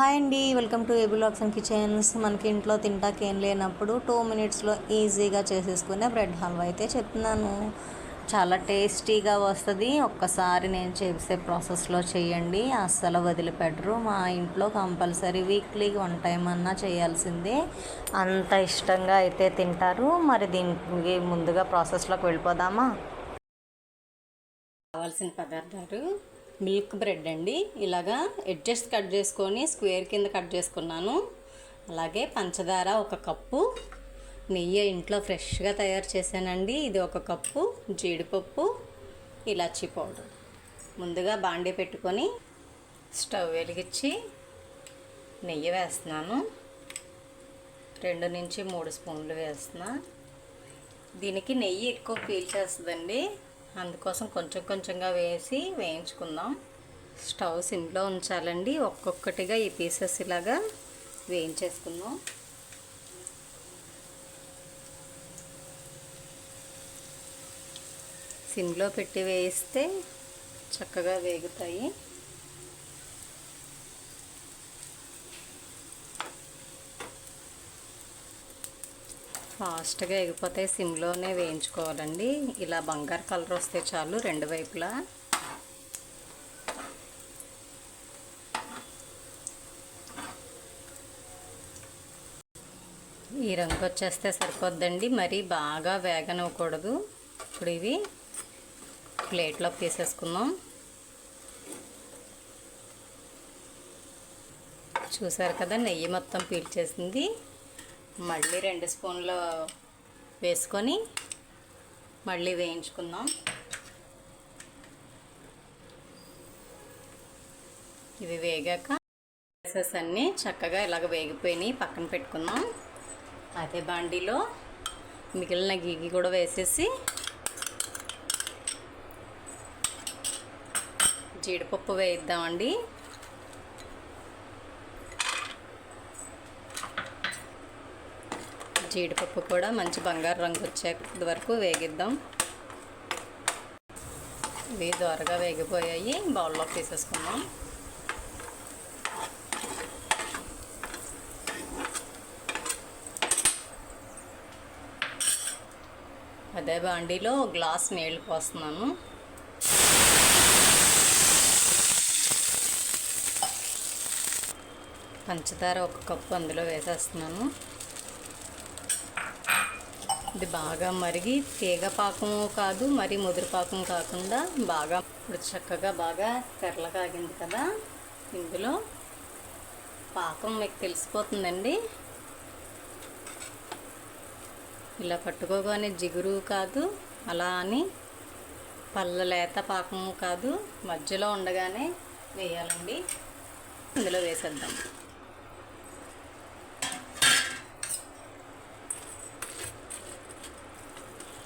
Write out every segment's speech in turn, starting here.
Hi అండి welcome to ఏబులాక్స్ and kitchens. మనకి ఇంట్లో తింటాకి ఏం లేనప్పుడు టూ మినిట్స్లో ఈజీగా చేసేసుకునే బ్రెడ్ హల్వా అయితే చెప్తున్నాను. చాలా టేస్టీగా వస్తుంది. ఒక్కసారి నేను చేసే ప్రాసెస్లో చేయండి. అస్సలు వదిలిపెట్టరు. మా ఇంట్లో కంపల్సరీ వీక్లీ వన్ టైం అన్నా చేయాల్సిందే. అంత ఇష్టంగా అయితే తింటారు. మరి దీనికి ముందుగా ప్రాసెస్లోకి వెళ్ళిపోదామా? కావాల్సిన పదార్థాలు మిల్క్ బ్రెడ్ అండి. ఇలాగా ఎడ్జెస్ట్ కట్ చేసుకొని స్క్వేర్ కింద కట్ చేసుకున్నాను. అలాగే పంచదార ఒక కప్పు. నెయ్యి ఇంట్లో ఫ్రెష్గా తయారు చేశానండి. ఇది ఒక కప్పు. జీడిపప్పు ఇలాచీ పౌడర్. ముందుగా బాండీ పెట్టుకొని స్టవ్ వెలిగించి నెయ్యి వేస్తున్నాను. రెండు నుంచి మూడు స్పూన్లు వేస్తున్నా. దీనికి నెయ్యి ఎక్కువ పీల్చేస్తుందండి అందుకోసం కొంచెం కొంచెంగా వేసి వేయించుకుందాం. స్టవ్ సిమ్లో ఉంచాలండి. ఒక్కొక్కటిగా ఈ పీసెస్ ఇలాగా వేయించేసుకుందాం. సిమ్లో పెట్టి వేయిస్తే చక్కగా వేగుతాయి. ఫాస్ట్గా ఎగిపోతే సిమ్లోనే వేయించుకోవాలండి. ఇలా బంగారు కలర్ వస్తే చాలు రెండు వైపులా. ఈ రంగు వచ్చేస్తే సరిపోద్దండి. మరీ బాగా వేగనివ్వకూడదు. ఇప్పుడు ఇవి ప్లేట్లో తీసేసుకుందాం. చూసారు కదా నెయ్యి మొత్తం పీల్చేసింది. మళ్ళీ రెండు స్పూన్లు వేసుకొని మళ్ళీ వేయించుకుందాం. ఇవి వేగాక రైసెస్ అన్నీ చక్కగా ఇలాగ వేగిపోయినాయి పక్కన పెట్టుకుందాం. అదే బాండీలో మిగిలిన గీగి కూడా వేసేసి జీడిపప్పు వేయిద్దామండి. జీడిపప్పు కూడా మంచి బంగారు రంగు వచ్చే వరకు వేగిద్దాం. ఇవి త్వరగా వేగిపోయాయి. బౌల్లో తీసేసుకుందాం. అదే బాండీలో గ్లాస్ నీళ్ళు పోస్తున్నాను. పంచదార ఒక కప్పు అందులో వేసేస్తున్నాను. ఇది బాగా మరిగి తీగ పాకం కాదు మరి ముదురు పాకం కాకుండా బాగా ఇప్పుడు చక్కగా బాగా తెరల కాగింది కదా. ఇందులో పాకం మీకు తెలిసిపోతుందండి. ఇలా పట్టుకోగానే జిగురు కాదు అలా అని పళ్ళ లేత పాకము కాదు మధ్యలో ఉండగానే వేయాలండి. ఇందులో వేసేద్దాం.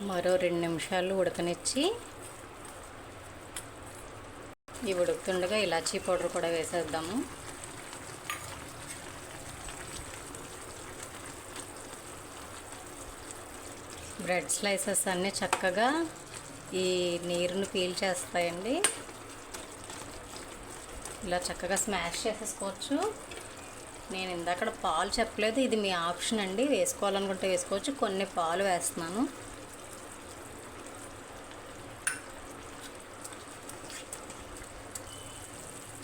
మరో రెండు నిమిషాలు ఉడకనిచ్చి ఇవి ఉడుకుతుండగా ఇలాచీ పౌడర్ కూడా వేసేద్దాము. బ్రెడ్ స్లైసెస్ అన్నీ చక్కగా ఈ నీరుని పీల్చేస్తాయండి ఇలా చక్కగా స్మాష్ చేసేసుకోవచ్చు. నేను ఇందాక పాలు చెప్పలేదు ఇది మీ ఆప్షన్ అండి. వేసుకోవాలనుకుంటే వేసుకోవచ్చు. కొన్ని పాలు వేస్తున్నాను.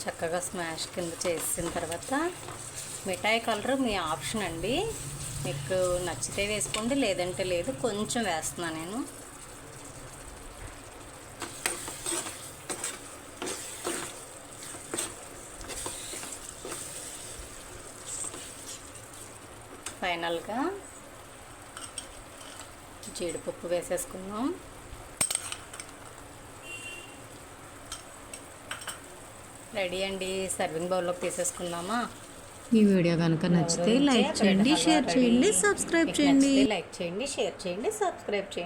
చక్కగా స్మాష్ కింద చేసిన తర్వాత మిఠాయి కలరు మీ ఆప్షన్ అండి. మీకు నచ్చితే వేసుకోండి లేదంటే లేదు కొంచెం వేస్తున్నాను నేను. ఫైనల్గా జీడిపప్పు వేసేసుకున్నాం రెడీ అండి. సర్వింగ్ బౌల్లోకి తీసేసుకుందామా? ఈ వీడియో కనుక నచ్చితే లైక్ చేయండి షేర్ చేయండి సబ్స్క్రైబ్ చేయండి. లైక్ చేయండి షేర్ చేయండి సబ్స్క్రైబ్ చేయండి.